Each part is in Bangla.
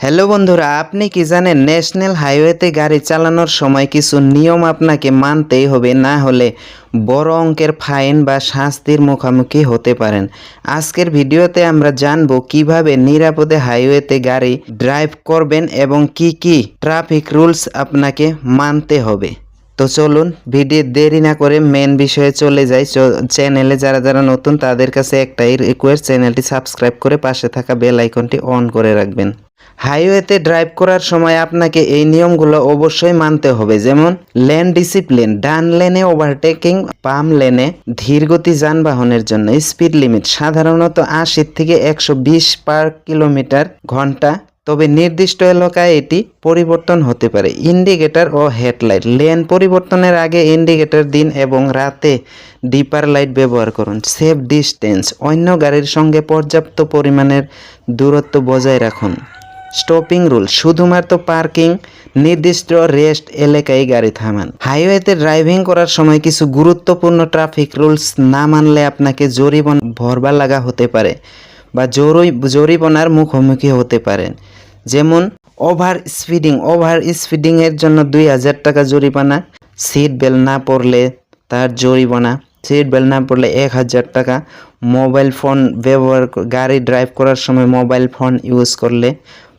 হ্যালো বন্ধুরা, আপনি কি জানেন ন্যাশনাল হাইওয়েতে গাড়ি চালানোর সময় কিছু নিয়ম আপনাকে মানতেই হবে, না হলে বড় অঙ্কের ফাইন বা শাস্তির মুখোমুখি হতে পারেন। আজকের ভিডিওতে আমরা জানব কীভাবে নিরাপদে হাইওয়েতে গাড়ি ড্রাইভ করবেন এবং কি কি ট্রাফিক রুলস আপনাকে মানতে হবে। তো চলুন ভিডিও দেরি না করে মেন বিষয়ে চলে যাই। চ্যানেলে যারা যারা নতুন, তাদের কাছে একটাই রিকোয়েস্ট চ্যানেলটি সাবস্ক্রাইব করে পাশে থাকা বেল আইকনটি অন করে রাখবেন। হাইওয়েতে ড্রাইভ করার সময় আপনাকে এই নিয়মগুলো অবশ্যই মানতে হবে। যেমন লেন ডিসিপ্লিন ডান লেনে ওভারটেকিং পাম লেনে ধীরগতি যানবাহনের জন্য স্পিড লিমিট সাধারণত আশির থেকে একশো বিশ পার কিলোমিটার ঘণ্টা তবে নির্দিষ্ট এলাকায় এটি পরিবর্তন হতে পারে। ইন্ডিকেটর ও হেডলাইট। লেন পরিবর্তনের আগে ইন্ডিকেটর দিন এবং রাতে ডিপার লাইট ব্যবহার করুন। Safe distance. অন্য গাড়ির সঙ্গে পর্যাপ্ত পরিমাণের দূরত্ব বজায় রাখুন। Stopping rule. শুধুমাত্র পার্কিং, নির্দিষ্ট রেস্ট এলাকায় গাড়ি থামান। হাইওয়েতে ড্রাইভিং করার সময় কিছু গুরুত্বপূর্ণ ট্রাফিক রুলস না মানলে আপনাকে জরিমানা ভরবা লাগা হতে পারে। বা জরুরি জরিপনার মুখোমুখি হতে পারেন। যেমন ওভার স্পিডিং ওভার স্পিডিংয়ের জন্য দুই হাজার টাকা জরিমানা সিট বেল্ট না পড়লে তার জরিমানা সিট বেল্ট না পড়লে এক হাজার টাকা মোবাইল ফোন ব্যবহার, গাড়ি ড্রাইভ করার সময় মোবাইল ফোন ইউজ করলে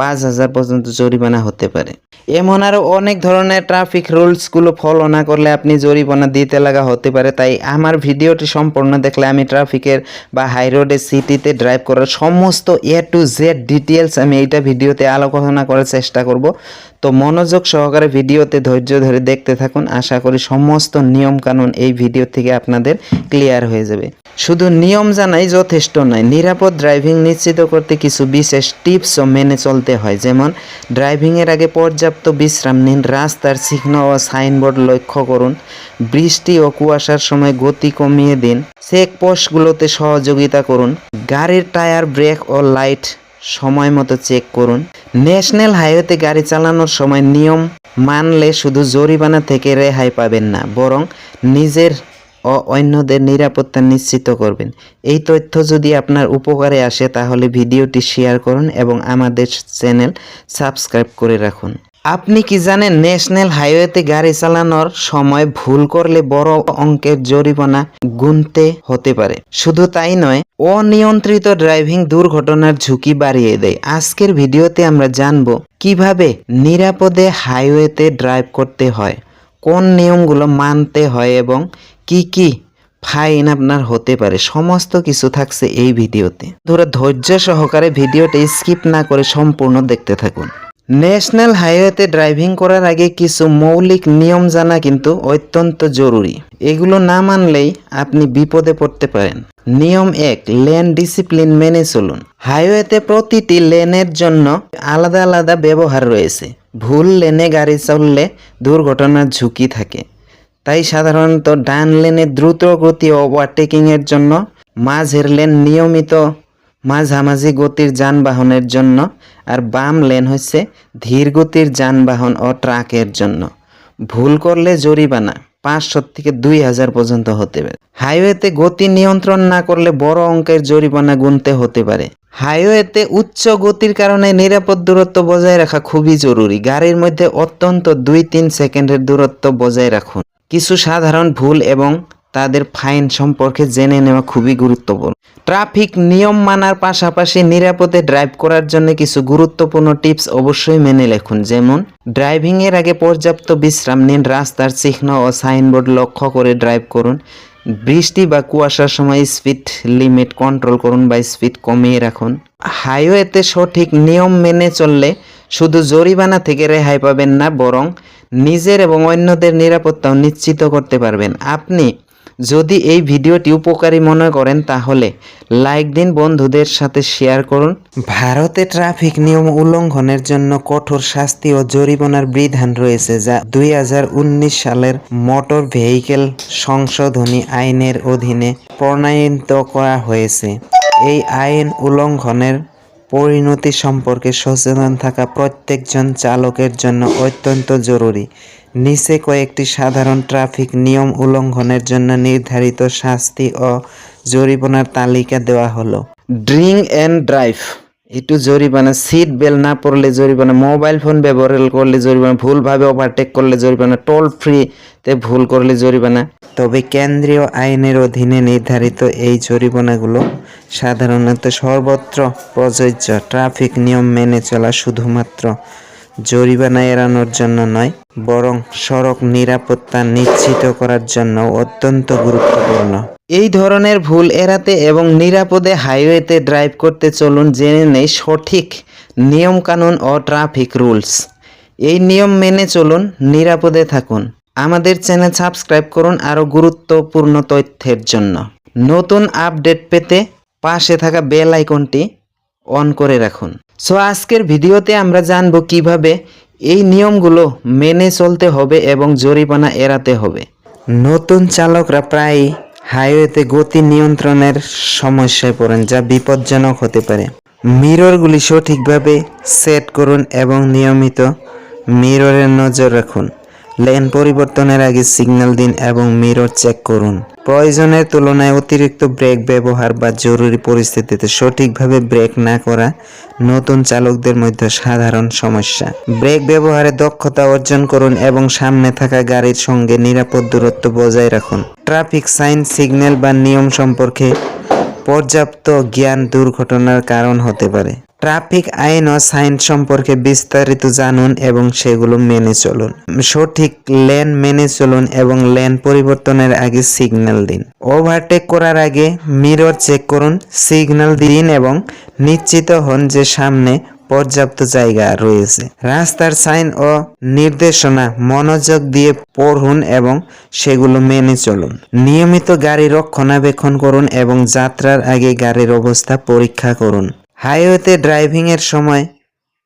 পাঁচ হাজার পর্যন্ত জরিমানা হতে পারে। এমন আরও অনেক ধরনের ট্রাফিক রুলসগুলো ফলো না করলে আপনি জরিমানা দিতে লাগা হতে পারে। তাই আমার ভিডিওটি সম্পূর্ণ দেখলে আমি ট্রাফিকের বা হাই রোডে সিটিতে ড্রাইভ করার সমস্ত এ টু জেড ডিটেলস আমি এইটা ভিডিওতে আলোচনা করার চেষ্টা করব। তো মনোযোগ সহকারে ভিডিওতে ধৈর্য ধরে দেখতে থাকুন। আশা করি সমস্ত নিয়ম কানুন এই ভিডিও থেকে আপনাদের ক্লিয়ার হয়ে যাবে। শুধু নিয়ম জানাই যথেষ্ট নয়, নিরাপদ ড্রাইভিং নিশ্চিত করতে কিছু বিশেষ টিপসও মেনে চলতে হয়। যেমন ড্রাইভিংয়ের আগে পর্যাপ্ত বিশ্রাম নিন, রাস্তার চিহ্ন ও সাইনবোর্ড লক্ষ্য করুন, বৃষ্টি ও কুয়াশার সময় গতি কমিয়ে দিন চেকপোস্টগুলোতে সহযোগিতা করুন, গাড়ির টায়ার ব্রেক ও লাইট সময় মতো চেক করুন। ন্যাশনাল হাইওয়েতে গাড়ি চালানোর সময় নিয়ম মানলে শুধু জরিমানা থেকে রেহাই পাবেন না, বরং নিজের ও অন্যদের নিরাপত্তা নিশ্চিত করবেন। এই তথ্য যদি আপনার উপকারে আসে, তাহলে ভিডিওটি শেয়ার করুন এবং আমাদের চ্যানেল সাবস্ক্রাইব করে রাখুন। আপনি কি জানেন, ন্যাশনাল হাইওয়েতে গাড়ি চালানোর সময় ভুল করলে বড় অঙ্কের জরিমানা গুনতে হতে পারে? শুধু তাই নয়, অনিয়ন্ত্রিত ড্রাইভিং দুর্ঘটনার ঝুঁকি বাড়িয়ে দেয়। আজকের ভিডিওতে আমরা জানব কীভাবে নিরাপদে হাইওয়েতে ড্রাইভ করতে হয়। কোন নিয়মগুলো মানতে হয় এবং কি কি ফাইন আপনার হতে পারে, সমস্ত কিছু থাকছে এই ভিডিওতে। ধরে ধৈর্য সহকারে ভিডিওটা স্কিপ না করে সম্পূর্ণ দেখতে থাকুন। ন্যাশনাল হাইওয়েতে ড্রাইভিং করার আগে কিছু মৌলিক নিয়ম জানা কিন্তু অত্যন্ত জরুরি। এগুলো না মানলেই আপনি বিপদে পড়তে পারেন। নিয়ম এক, লেন ডিসিপ্লিন মেনে চলুন। হাইওয়েতে প্রতিটি লেনের জন্য আলাদা আলাদা ব্যবহার রয়েছে। ভুল লেনে গাড়ি চললে দুর্ঘটনার ঝুঁকি থাকে। তাই সাধারণত ডান লেনে দ্রুত গতি ওভারটেকিং এর জন্য, মাঝের লেন নিয়মিত মাঝামাঝি গতির যানবাহনের জন্য, আর বাম লেন হচ্ছে ধীর গতির যানবাহন ও ট্রাকের জন্য। ভুল করলে জরিমানা পাঁচশো থেকে দুই হাজার পর্যন্ত হতে পারে। হাইওয়েতে গতি নিয়ন্ত্রণ না করলে বড় অঙ্কের জরিমানা গুনতে হতে পারে। হাইওয়েতে উচ্চ গতির কারণে নিরাপদ দূরত্ব বজায় রাখা খুবই জরুরি। গাড়ির মধ্যে অত্যন্ত দুই তিন সেকেন্ডের দূরত্ব বজায় রাখুন। কিছু সাধারণ ভুল এবং তাদের ফাইন সম্পর্কে জেনে নেওয়া খুবই গুরুত্বপূর্ণ। ট্রাফিক নিয়ম মানার পাশাপাশি নিরাপদে ড্রাইভ করার জন্য কিছু গুরুত্বপূর্ণ টিপস অবশ্যই মেনে লেখুন। যেমন, ড্রাইভিংয়ের আগে পর্যাপ্ত বিশ্রাম নিন, রাস্তার চিহ্ন ও সাইনবোর্ড লক্ষ্য করে ড্রাইভ করুন। বৃষ্টি বা কুয়াশার সময় স্পিড লিমিট কন্ট্রোল করুন বা স্পিড কমিয়ে রাখুন। হাইওয়েতে সঠিক নিয়ম মেনে চললে শুধু জরিমানা থেকে রেহাই পাবেন না, বরং নিজের এবং অন্যদের নিরাপত্তাও নিশ্চিত করতে পারবেন। আপনি যদি এই ভিডিওটি উপকারী মনে করেন তাহলে লাইক দিন, বন্ধুদের সাথে শেয়ার করুন। ভারতে ট্রাফিক নিয়ম উল্লঙ্ঘনের জন্য কঠোর শাস্তি ও জরিমানার বিধান রয়েছে যা দুই হাজার উনিশ সালের মোটর ভেহিকেল সংশোধনী আইনের অধীনে প্রণয়িত করা হয়েছে। এই আইন উল্লঙ্ঘনের পরিণতি সম্পর্কে সচেতন থাকা প্রত্যেকজন চালকের জন্য অত্যন্ত জরুরি। নিচে কয়েকটি সাধারণ ট্রাফিক নিয়ম উল্লঙ্ঘনের জন্য নির্ধারিত শাস্তি ও জরিমানার তালিকা দেওয়া হলো। Drink and drive. একটু জরিমানা সিট বেল্ট না পড়লে জরিমানা মোবাইল ফোন ব্যবহার করলে জরিমানা ভুলভাবে ওভারটেক করলে জরিমানা টোল ফ্রিতে ভুল করলে জরিমানা। তবে কেন্দ্রীয় আইনের অধীনে নির্ধারিত এই জরিমানাগুলো সাধারণত সর্বত্র প্রযোজ্য। ট্রাফিক নিয়ম মেনে চলা শুধুমাত্র জরিমানা এড়ানোর জন্য নয়, বরং সড়ক নিরাপত্তা নিশ্চিত করার জন্য অত্যন্ত গুরুত্বপূর্ণ। এই ধরনের ভুল এড়াতে এবং নিরাপদে হাইওয়েতে ড্রাইভ করতে চলুন জেনে নেই সঠিক নিয়মকানুন ও ট্রাফিক রুলস। এই নিয়ম মেনে চলুন, নিরাপদে থাকুন। আমাদের চ্যানেল সাবস্ক্রাইব করুন আরও গুরুত্বপূর্ণ তথ্যের জন্য। নতুন আপডেট পেতে পাশে থাকা বেল আইকনটি অন করে রাখুন। সো আজকের ভিডিওতে আমরা জানব কীভাবে এই নিয়মগুলো মেনে চলতে হবে এবং জরিমানা এড়াতে হবে। নতুন চালকরা প্রায়ই হাইওয়েতে গতি নিয়ন্ত্রণের সমস্যায় পড়েন, যা বিপজ্জনক হতে পারে। মিররগুলি সঠিকভাবে সেট করুন এবং নিয়মিত মিররের নজর রাখুন। লেন পরিবর্তনের আগে সিগন্যাল দিন এবং মিরর চেক করুন। প্রয়োজনের তুলনায় অতিরিক্ত ব্রেক ব্যবহার বা জরুরি পরিস্থিতিতে সঠিকভাবে ব্রেক না করা নতুন চালকদের মধ্যে সাধারণ সমস্যা। ব্রেক ব্যবহারে দক্ষতা অর্জন করুন এবং সামনে থাকা গাড়ির সঙ্গে নিরাপদ দূরত্ব বজায় রাখুন। ট্রাফিক সাইন, সিগন্যাল বা নিয়ম সম্পর্কে পর্যাপ্ত জ্ঞান দুর্ঘটনার কারণ হতে পারে। ট্রাফিক আইন ও সাইন সম্পর্কে বিস্তারিত জানুন এবং সেগুলো মেনে চলুন। সঠিক লেন মেনে চলুন এবং লেন পরিবর্তনের আগে সিগন্যাল দিন। ওভারটেক করার আগে মিরর চেক করুন, সিগন্যাল দিন এবং নিশ্চিত হন যে সামনে পর্যাপ্ত জায়গা রয়েছে। রাস্তার সাইন ও নির্দেশনা মনোযোগ দিয়ে পড়ুন এবং সেগুলো মেনে চলুন। নিয়মিত গাড়ি রক্ষণাবেক্ষণ করুন এবং যাত্রার আগে গাড়ির অবস্থা পরীক্ষা করুন। হাইওয়েতে ড্রাইভিংয়ের সময়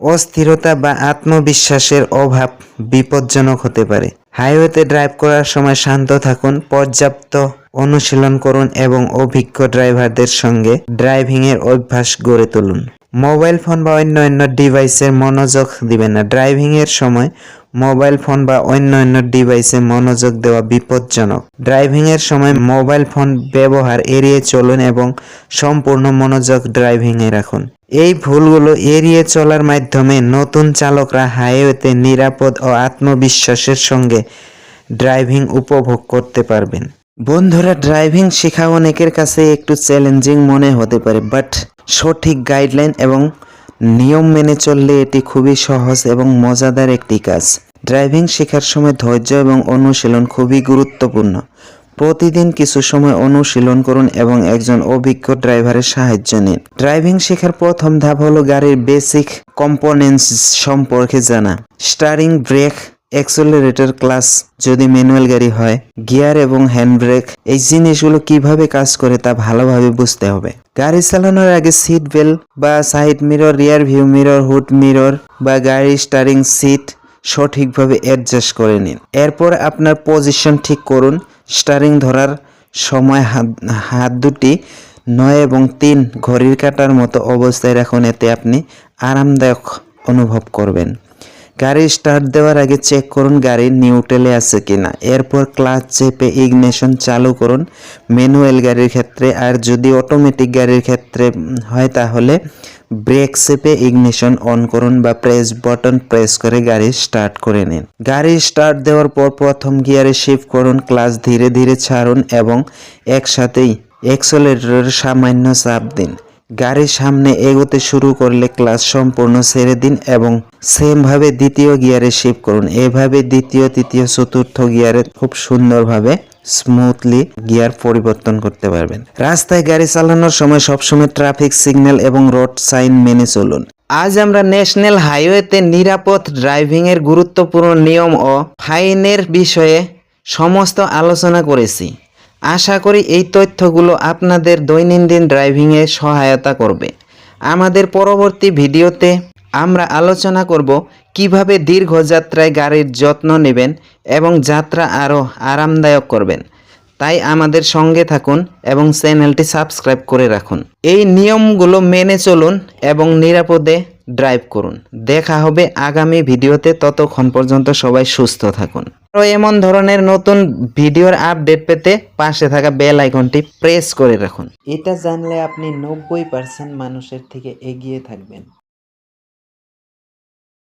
অস্থিরতা বা আত্মবিশ্বাসের অভাব বিপজ্জনক হতে পারে। হাইওয়েতে ড্রাইভ করার সময় শান্ত থাকুন, পর্যাপ্ত অনুশীলন করুন এবং অভিজ্ঞ ড্রাইভারদের সঙ্গে ড্রাইভিংয়ের অভ্যাস গড়ে তুলুন। মোবাইল ফোন বা অন্য অন্য ডিভাইসের মনোযোগ দিবেন না। ড্রাইভিংয়ের সময় মোবাইল ফোন বা অন্যান্য ডিভাইসে মনোযোগ দেওয়া বিপজ্জনক। ড্রাইভিং এর সময় মোবাইল ফোন ব্যবহার এড়িয়ে চলুন এবং সম্পূর্ণ মনোযোগ ড্রাইভিং এ রাখুন। এই ভুলগুলো এড়িয়ে চলার মাধ্যমে নতুন চালকরা হাইওয়েতে নিরাপদ ও আত্মবিশ্বাসের সঙ্গে ড্রাইভিং উপভোগ করতে পারবেন। বন্ধুরা, ড্রাইভিং শেখা অনেকের কাছে একটু চ্যালেঞ্জিং মনে হতে পারে বাট সঠিক গাইডলাইন এবং নিয়ম মেনে চললে এটি খুবই সহজ এবং মজাদার একটি কাজ। ড্রাইভিং শেখার সময় ধৈর্য এবং অনুশীলন খুবই গুরুত্বপূর্ণ। প্রতিদিন কিছু সময় অনুশীলন করুন এবং একজন অভিজ্ঞ ড্রাইভারের সাহায্য নিন। ড্রাইভিং শেখার প্রথম ধাপ হলো গাড়ির বেসিক কম্পোনেন্টস সম্পর্কে জানা। স্টারিং ব্রেক অ্যাক্সেলারেটর ক্লাস যদি ম্যানুয়াল গাড়ি হয় গিয়ার এবং হ্যান্ড ব্রেক এই জিনিসগুলো কীভাবে কাজ করে তা ভালোভাবে বুঝতে হবে। গাড়ি চালানোর আগে সিট বেল্ট বা side mirror rear view mirror hood mirror বা গাড়ির স্টারিং সিট সঠিকভাবে অ্যাডজাস্ট করে নিন। এরপর আপনার পজিশন ঠিক করুন। স্টারিং ধরার সময় হাত হাত দুটি নয় এবং তিন ঘড়ির কাঁটার মতো অবস্থায় রাখুন, এতে আপনি আরামদায়ক অনুভব করবেন। গাড়ি স্টার্ট দেওয়ার আগে চেক করুন গাড়ি নিউট্রেলে আছে কিনা। এরপর ক্লাচ চেপে ইগনিশন চালু করুন। ম্যানুয়াল গাড়ির ক্ষেত্রে, আর যদি অটোমেটিক গাড়ির ক্ষেত্রে হয় তাহলে ব্রেক চেপে ইগনিশন অন করুন বা প্রেস বাটন প্রেস করে গাড়ি স্টার্ট করে নিন। গাড়ি স্টার্ট দেওয়ার পর প্রথম গিয়ারে শিফট করুন ক্লাচ ধীরে ধীরে ছাড়ুন এবং একসাথেই এক্সেলেটরের সামান্য চাপ দিন। গাড়ির সামনে এগোতে শুরু করলে ক্লাস সম্পূর্ণ ছেড়ে দিন এবং সেমভাবে দ্বিতীয় গিয়ারে শিফট করুন। এভাবে দ্বিতীয়, তৃতীয়, চতুর্থ গিয়ারে খুব সুন্দরভাবে স্মুথলি গিয়ার পরিবর্তন করতে পারবেন। রাস্তায় গাড়ি চালানোর সময় সবসময় ট্রাফিক সিগন্যাল এবং রোড সাইন মেনে চলুন। আজ আমরা ন্যাশনাল হাইওয়েতে নিরাপদ ড্রাইভিং এর গুরুত্বপূর্ণ নিয়ম ও ফাইনের বিষয়ে সমস্ত আলোচনা করেছি। আশা করি এই তথ্যগুলো আপনাদের দৈনন্দিন ড্রাইভিংয়ে সহায়তা করবে। আমাদের পরবর্তী ভিডিওতে আমরা আলোচনা করব কীভাবে দীর্ঘ যাত্রায় গাড়ির যত্ন নেবেন এবং যাত্রা আরও আরামদায়ক করবেন। তাই আমাদের সঙ্গে থাকুন এবং চ্যানেলটি সাবস্ক্রাইব করে রাখুন। এই নিয়মগুলো মেনে চলুন এবং নিরাপদে ড্রাইভ করুন। দেখা হবে আগামী ভিডিওতে। ততক্ষণ পর্যন্ত সবাই সুস্থ থাকুন। আরও এমন ধরনের নতুন ভিডিওর আপডেট পেতে পাশে থাকা বেল আইকনটি প্রেস করে রাখুন। এটা জানলে আপনি নব্বই পার্সেন্ট মানুষের থেকে এগিয়ে থাকবেন।